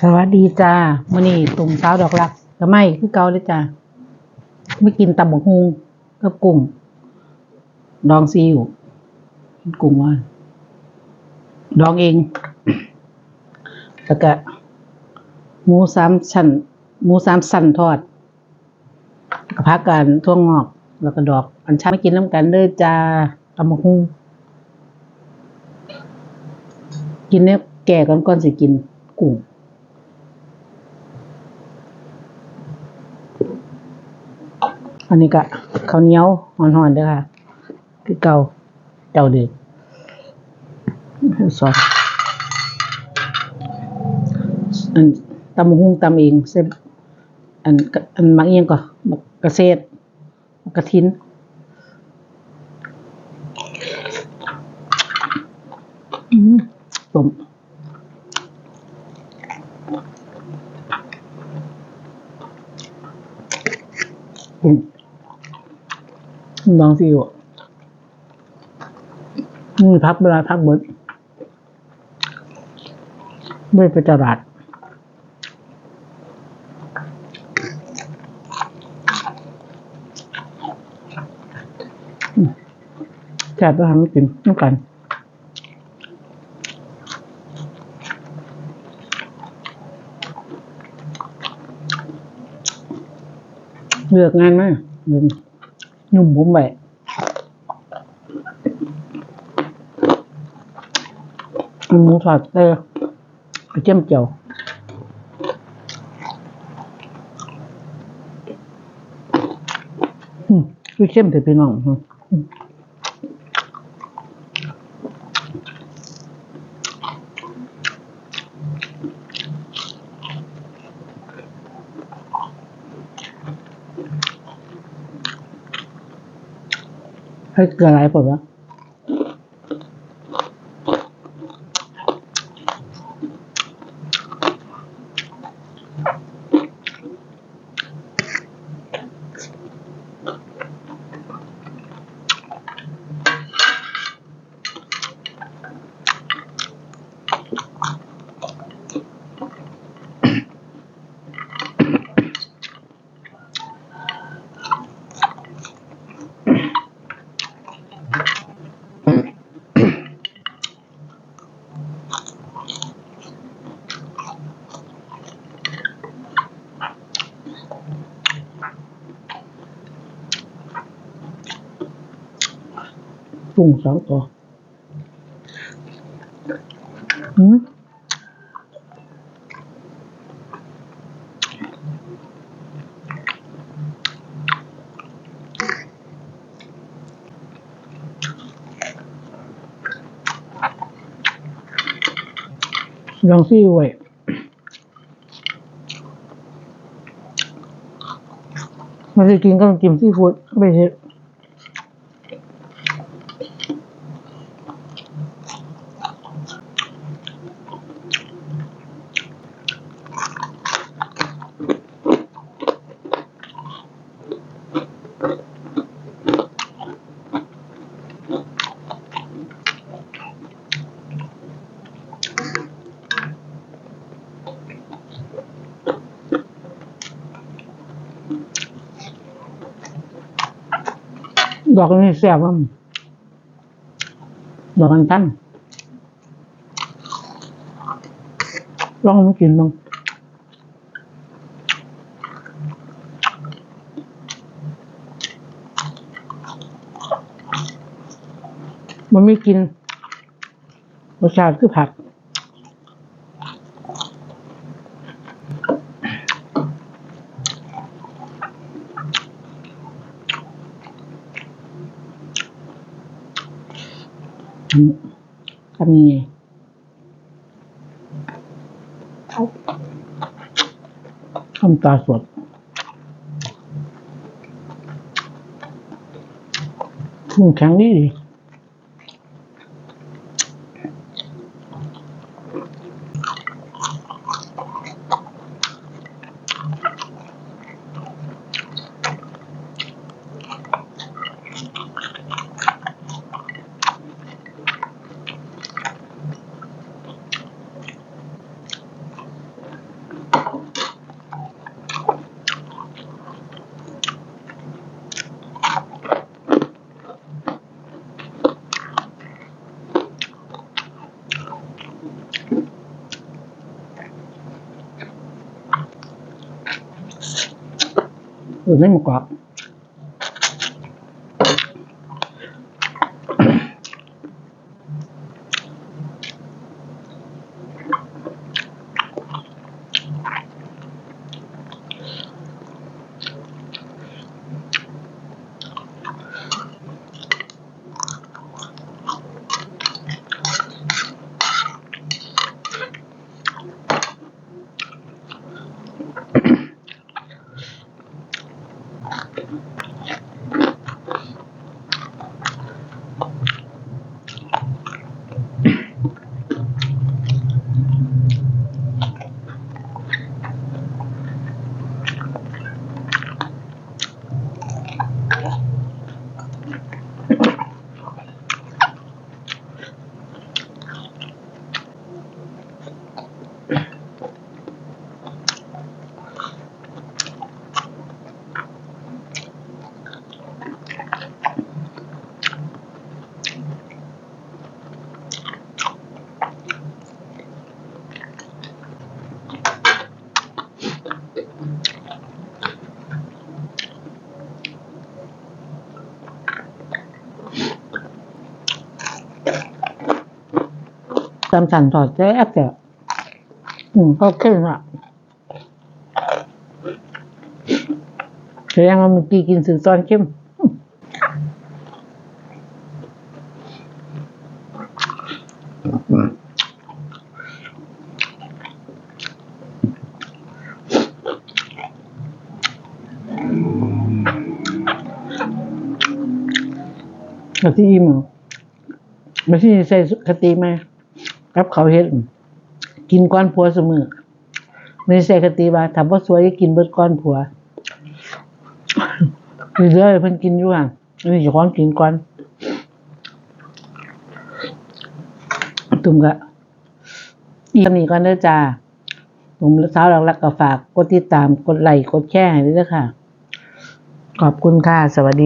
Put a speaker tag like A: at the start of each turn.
A: สวัสดีจ้ามื่อนี้ตุ่มสาวดอกรักก็ไม่คือเก่าเลยจ้าไม่กินตำบักฮุงกับกุ้ง ดองซีอิ๊วกินกุ้งว่า ดองเอง แล้วก็หมูสามชั้นหมูสามสั้นทอดกับพักกันทั่วงอก แล้วก็ดอก อันชันไม่กินน้ำกันเด้อจ้าตำบักฮุงกินเนี่ยแก่ก่อนก่อนสิกินกุ้ง อันนี้ก็ข้าวเหนียวห่อนๆเด้อค่ะ คือเก่าเจ้าเด็กซอสอันตำหุ่งตำเองเส้นอันอันมักเอียงก่อนมักกระเซ็ดมักกระทินอืมต้ม ลองสิวมือพักเวลาพักเบิดไม่ไปตลาดแซ่บแล้วทำให้กินน้ำกันเลือกงานไหมากยุ่ม ยุ่มผมไปเอาหมูทอดเตอร์เจียมเจียวอืมคือเข้มแต่พี่น้องอืม ให้เกิดอะไรผลวะ กุ้งสองตัวอืมลองซี่ไว้มันจะกินก็ต้องกินซีฟู้ดไม่ใช่ ดอกนี้แซ่บว่ะดอกอันตั้นลองมากินบ้างมันไม่กินรสชาติคือผัก ทำยังไงทำตาสดมึงแข็งดีดี อือไม่ห จำสันถอดแจ๊กแกะอืมก็เข้มอะแสดงว่ามื่อกี้กินสึกตอนเข้มกะทิอิ่ มเหรอไม่ใช่ใส่กะทิไหมกับเขาเฮ็ดกินก้อนผัวเสมอไม่ใส่คติว่าถ้าบ่าสวยก็กินเบิดก้อนผัวคือเรื่อยเพิ่นกินอยู่อะอันนี้เจ้าของกินก่อนตุ่มก็อีกนี้ก่อนเด้อจ้าผมสาวหลักๆก็ฝาก กดติดตาม กดไลค์ กดแชร์ให้ด้วยเด้อค่ะ ขอบคุณค่ะ สวัสดี